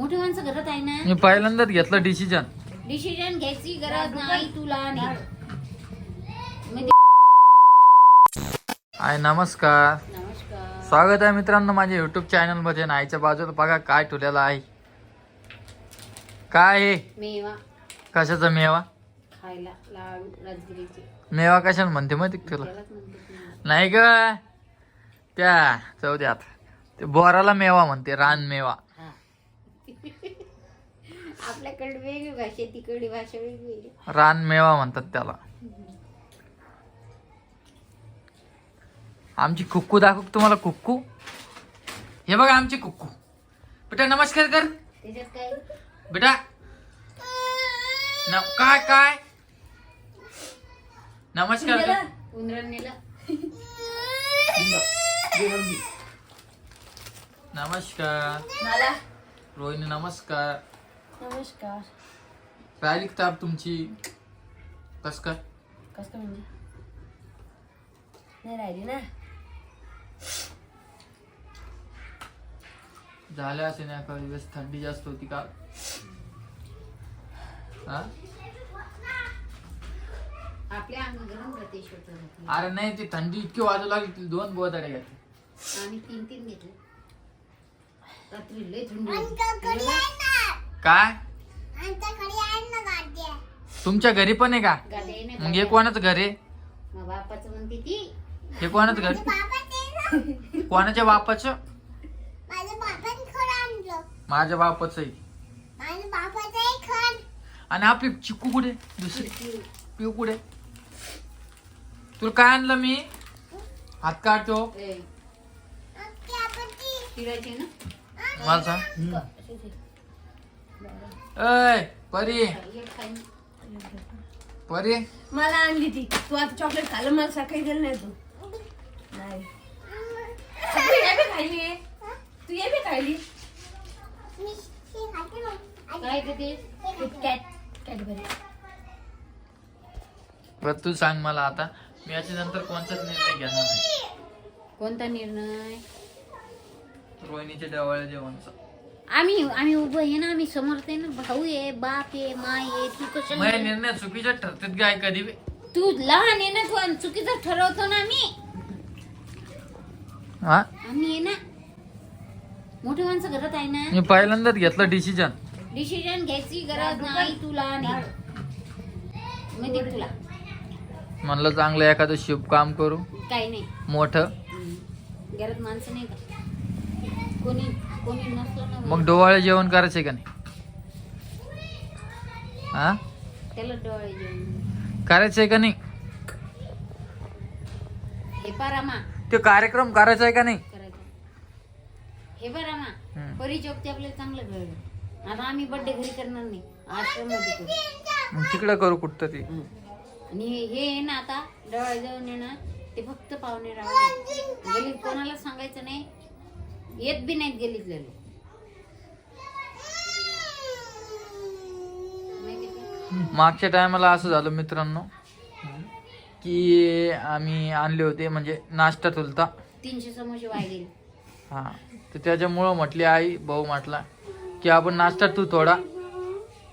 मोठी माणसं घरात आहे ना? मी पहिल्यांदाच घेतलं डिसिजन डिसिजन घ्यायची गरज नाही तुला नाही आहे नमस्कार. स्वागत आहे मित्रांनो माझ्या युट्यूब चॅनलमध्ये आणि आईच्या बाजूला बघा काय ठेवलेलं आहे. काय आहे? मेवा. कशाचा मेवा? खायला लाडू राजगिरीचे मेवा कशाला म्हणते माहिती का तुला? त्यालाच म्हणतात मेवा. नाही ग. त्या जाऊ द्यात ते बोराला मेवा म्हणते रान मेवा. आपल्याकडे वेगळी भाषा आहे, तिकडली भाषा वेगवेगळी रान मेवा म्हणतात त्याला. आमची कुक्कू दाखव तुम्हाला कुक्कू? हे बघा आमची कुक्कू. बेटा नमस्कार कर. त्याच्यात काय? बेटा. न- काय काय? नमस्कार कर. उंदरान नेलं नमस्कार. मला? रोहिणी नमस्कार. नमस्कार. राहिली का ताप तुमची? कस काय? कसं काय म्हणजे? नाही राहिली ना. झाल्या असे नाही का दिवस थंडी जास्त होती का? हा? आपल्या अंग गरम प्रदेश होत अरे नाही ती थंडी इतकी वाजू लागली ती दोन गोदाडे घातले. आम्ही तीन तीन घेतले. रात्री लय थंडी होती. काय? तुमच्या घरी पण आहे का? मग हे. कोणाचं घर आहे? हे कोणाचं घर? कोणाच्या बापाचं? माझ्या बापाचं आहे. आणि आपली चिकू कुठे? दुसरी. पिऊ कुठे? तुला काय आणलं मी? हात काढतो मला सांग अय परी. परी. मला आणली ती. तू आता चॉकलेट खाल्लं मला सकाळी दिलं नाही तू. नाही. हे बी खाल्ली. तू हे बी खाल्ली. काय ते? ते कॅट कॅडबरी बरं तू सांग मला आता मी याच्या नंतर कोणताच निर्णय घेणार नाही. कोणता निर्णय? रोहिणीच्या डवाळ्या जेवणचा. आम्ही आम्ही उभं आहे ना आम्ही समोर आहे ना भाऊ आहे बाप आहे माय आहे तू कसं निर्णय चुकीचे ठरतात काय कधी बी. तू लहान आहे ना तू आणि चुकीचं ठरवतो ना आम्ही. हा? आम्ही आहे ना मोठी माणसं घरात आहे ना. मी पहिल्यांदाच घेतलं डिसिजन डिसिजन घ्यायची गरज नाही तुला नाही मी ते तुला. म्हणलं चांगलं एखादं शुभ काम करू. काही नाही. मोठं. हम्म. घरात माणसं नाही का? कोणी मग डोवाळे जेवण करायचे का नाही? हा? त्याला डोळे जेवण. करायचंय का नाही? हे पारामा ते कार्यक्रम करायचा आहे का नाही? करायचं. हे ते आपल्याला चांगलं कळलं. आता आम्ही बर्थडे घरी करणार नाही. आश्रममध्ये करू तिकडं करू कुठं हं. आणि हे आहे ना आता डोळे जाऊन ना ते फक्त पाहुणे राहू गलीत कोणाला सांगायचं नाही. येत बी नाहीत गलीतले लोक? मागच्या टायमाला असं झालं मित्रांनो की आम्ही आणले होते म्हणजे नाश्ता तुलता. तीनशे समोसे गेले हा तर त्याच्यामुळं म्हटली आई भाऊ म्हटला की आपण नाश्ता तू थोडा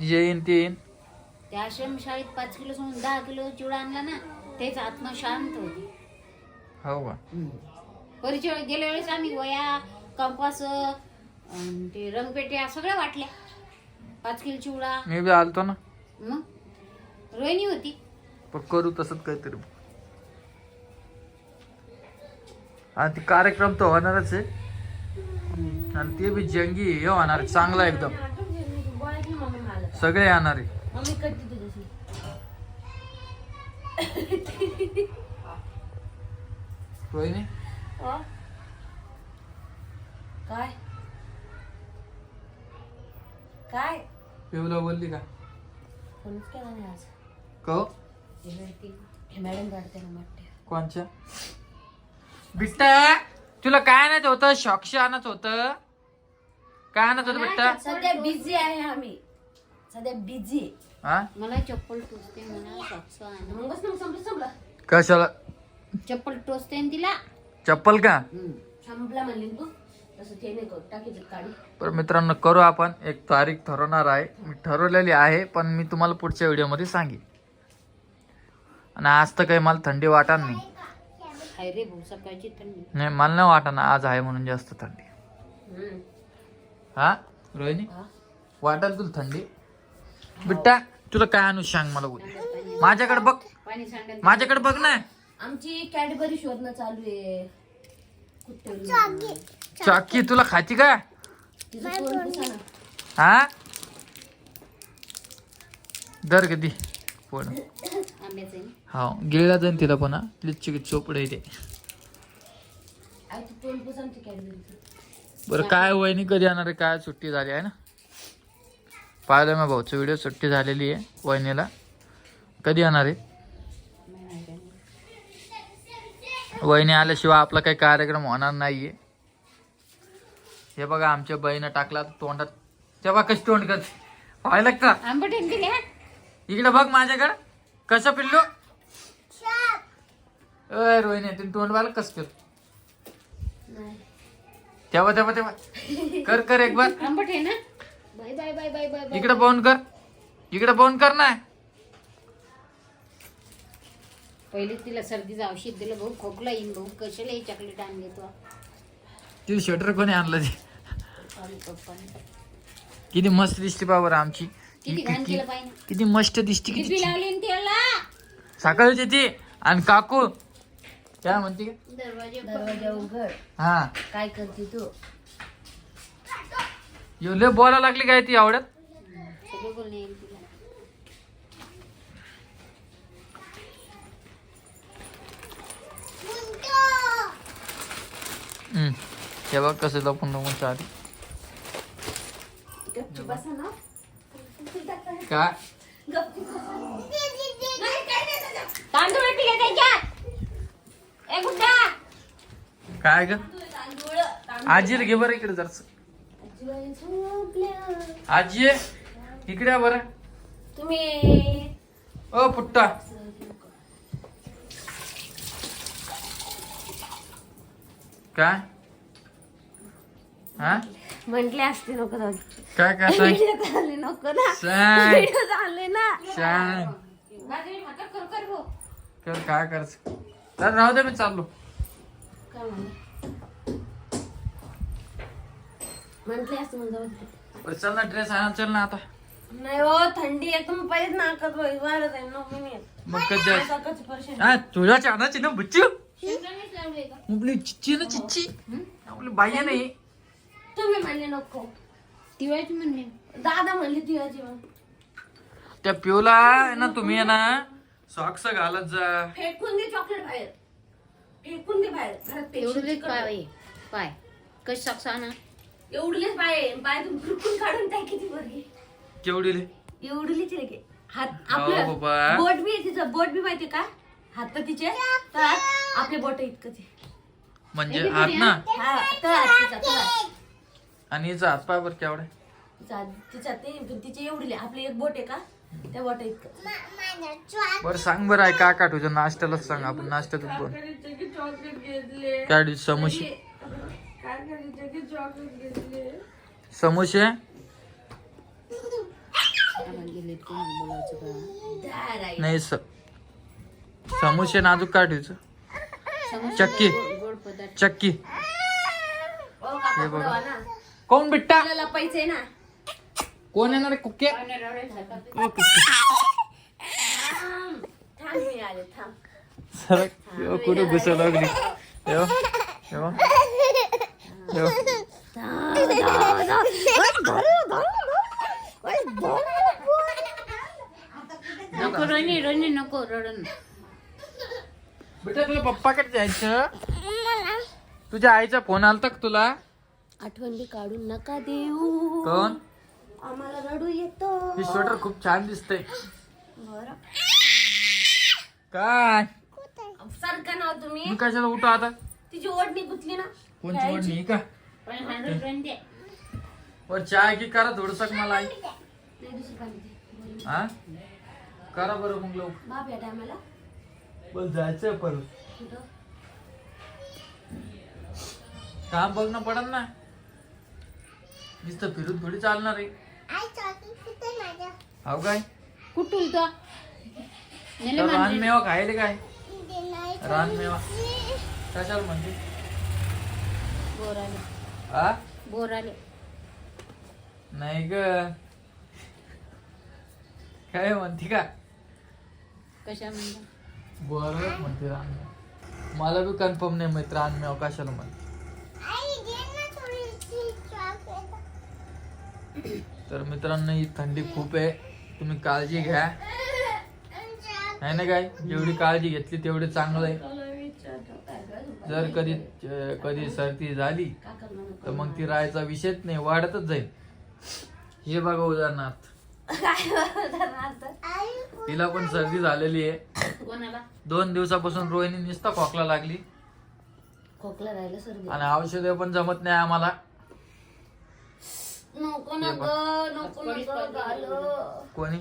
जे येईन ते येईन. त्या आश्रम शाळेत पाच किलो सोडून दहा किलो चिवडा आणला ना तेच आत्मा शांत होती. हो का? परिचय गेल्या वेळेस आम्ही वया कंपास अन ते रंगपेट्या सगळ्या वाटल्या. पाच किलो चिवडा. मी बी आलतो ना. मग? रोहिणी होती. पण करू तसंच काहीतरी. आणि ती कार्यक्रम तर होणारच आहे. आणि ते बी जंगी हे होणार आहे, चांगला एकदम. सगळे येणार आहे. मम्मी रोहिणी? अ? काय? पिवला बोलली का? कोणीच केलं नाही आज. कहो हे? रडतील. हे मॅडम काढते ना वाटते कोणच्या? बिट्टा! तुला काय आणायचं होतं? शॉक्ष आणायचं होतं? काय आणायचं होतं बिट्टा? सध्या बिझी आहे आम्ही. सध्या बिझी हा? मला चप्पल टोचते म्हणा सॉक्स आण. मग बस ना संपलं संपलं. कशाला? चप्पल टोचते न तिला. चप्पल का. संपला म्हणली ना तू. तर मित्रांनो करू आपण. एक तारीख ठरवणार आहे. मी ठरवलेली आहे पण मी तुम्हाला पुढच्या व्हिडिओमध्ये सांगेन. आणि आज तर काही मला थंडी वाटणार नाही. हाय रे भाऊ सकाळची थंडी. नाही मला नाही वाटणार आज आहे म्हणून जास्त थंडी. हा रोहिणी. वाटेल तुला थंडी? बिट्टा तुला काय आणू सांग मला उद्या माझ्याकडे बघ. माझ्याकडे बघ ना. आमची कॅडबरी शोधणं चालू आहे. चाकी तुला खायची का? हा? दर कधी पण हा गिळला जाईन तिला पण लिच्ची चोपडे ते. बरं काय वहिनी कधी येणार आहे? काय सुट्टी झाली आहे ना? पाहिलं मग भाऊचं व्हिडिओ सुट्टी झालेली आहे वहिनीला. कधी येणार आहे आहे. वहिनी आल्याशिवाय आपला काही कार्यक्रम होणार नाहीये. हे बघा आमच्या बहिणं टाकला तोंडात तेव्हा कशी तोंड करते? पाहिलं का आंबट? इकडे बघ माझ्याकडे. कसं पिल्लो? अय रोहिणी तुम्ही तोंड पाहिलं कसं कर नाही तेव्हा तेव्हा तेव्हा. कर कर एक बार. आंबट आहे ना? Bye bye bye bye bye bye. इकडे पाहून कर. इकडे पाहून कर ना. पहिले तिला सर्दीचं औषध दिलं भाऊ खोकला येईन भाऊ. कशाला हे चॉकलेट आणले तो तिथे स्वेटर कोणी आणलं ते. किती मस्त दिसते बा बरं आमची किती घाण केलं पाहिजे किती मस्त दिसते किती किती लावली ना त्याला सकाळची ती. आणि काकू. काय म्हणते? दरवाजे उघड. हा. काय करते तू? एवढे बोला लागली काय ती आवडत? सगळं बोलणे येईल तिला. हम्म. हे बघ कसं लपून लपून चालू. गपची बसा ना. काय? काय ग? तांदूळ तांदूळ. आजीला घे बरं इकडे झोपल्या. आजी ये. इकडे बरं. तुम्ही ओ पुट्टा. काय? हा? म्हटले असते नको जाऊ काय काय सांग व्हिडिओ नको ना. सांग. व्हिडिओ झाले ना. सांग. कर कर भाऊ. कर काय करायचं? तर राहू दे मी चाललो. म्हटले असते मग जाऊ दे. बरं, चल ना ड्रेस आणा चल ना आता. नाही हो थंडी आहे तुम्ही पहिलेच नाकात वाढत आहे नको मी येत. मग कधी नाकाची परेशानी. हा तुझ्या चानाची ना बुच्चू. आपली चिच्ची ना चिच्ची. आपली बाई नाही तुम्ही म्हणले नको. तिवायची म्हणणे दादा म्हणले तुझ्या जीवन त्या पिऊला आहे ना तुम्ही आहे ना सॉक्स घालत जा. फेकून दे चॉकलेट बाहेर. फेकून दे बाहेर. घरात एवढं पेशी लई चिकट. पाय पाय. कशी सक्सा ना एवढीलेच पाय आहे. पाय तुम्ही काढून टाक किती बरी केवढी ले एवढीलीच रे के हात हो आपलं बाबा. बोट बी आहे तिचं. बोट बी माहितीये का? हात तर तिचे. तर आपले बोट इतकं ते. म्हणजे हात ना? हा तर तिचा तर. आणि हिचा हात पाय बरं केवढा तिचा तिचा ते तिचे आपले एक बोट आहे का? त्या बोट इतकं. बरं सांग बरं आहे का तुझ्या नाश्त्यालाच सांग आपण नाश्त्यातच बोल. काय डिश समोसे. समोसे? दार आहे. नाही स समोसे नाजूक काय समोसे चक्की. चक्की. ओ, काका, पुढं वा ना. कोण बिट्टा? तुला लपायचंय ना. कोण येणार आहे कुके? थांब मी आले थांब. सरक यो, कुठं घुसा लागली? यो, यो, यो. नको. रोहिणी रोहिणी नको रडन बेटा तुला पप्पाकडे जायचं. तुझ्या आईचा फोन आलता का तुला? आठवणी काढून नका देऊ. कोण? आम्हाला रडू येतो. ही स्वेटर खूप छान दिसतंय. बरं. काय? सारखं नाव तुम्ही. मी कशाला उठो आता? तिची ओढणी गुतली ना. कोणची ओढणी? ही का? पण हंड्रेड ट्वेंटी वर चहा की करा थोडस मला? आई. हा? करा बरं मग लवकर. बाप या टायमाला. बस जायचंय परत. काम बघणं पडन ना. नुसतं फिरून थोडी चालणार आहे. हो काय? कुठून तो? नेले तर मांजरीनं. रानमेवा खायले काय? रानमेवा कशाला म्हणते बोर आले आ? बोर आले नाही ग. काय म्हणते का? कशा म्हणजे बरं म्हणते रानमेवा मला बी कन्फर्म नाही माहीत रानमेवा कशाला म्हणते. तर मित्रांनो ही थंडी खूप आहे. तुम्ही काळजी घ्या. नाही ना काय? जेवढी काळजी घेतली तेवढी चांगलं आहे. जर कधी कधी सर्दी झाली तर मग ती राहायचा विषयच नाही वाढतच जाईल. हे बघा उदाहरणार्थ. तिला पण सर्दी झालेली आहे. दोन दिवसापासून रोहिणी नुसता खोकला लागली. खोकला आणि औषध पण जमत नाही आम्हाला. नको नको कोणी?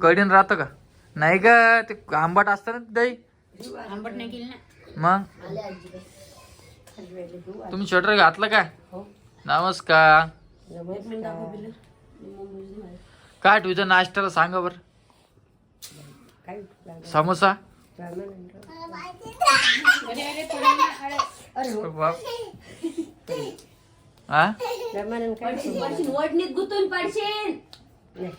कडीन राहतं का? नाही का ते आंबट असतं ना दही. आंबट नाही केली ना. मग? आले आजी. तुम्ही स्वेटर घातलं का हो. नमस्कार. काय तुझं नाश्त्याला सांगा बर. काय समोसा? हो. बाप. हा? रामानंद काय पडशील वडणीत गुतून पडशील. नाही.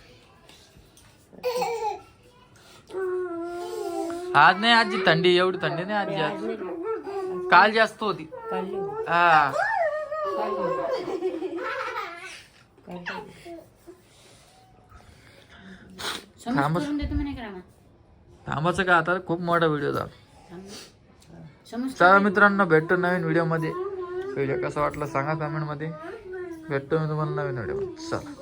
आज नाही आजी थंडी एवढी थंडी नाही आजी आज. काल जास्त होती. काढली. हा. काढली. समज थांबच. करून देतो म्हणे करा थांबाचं का आता? खूप मोठा व्हिडिओ झाला. समज चला मित्रांनो भेटतो नवीन व्हिडिओमध्ये. व्हिडिओ कसा वाटला सांगा कमेंटमध्ये भेटतो मी तुम्हाला नवीन व्हिडिओ चला.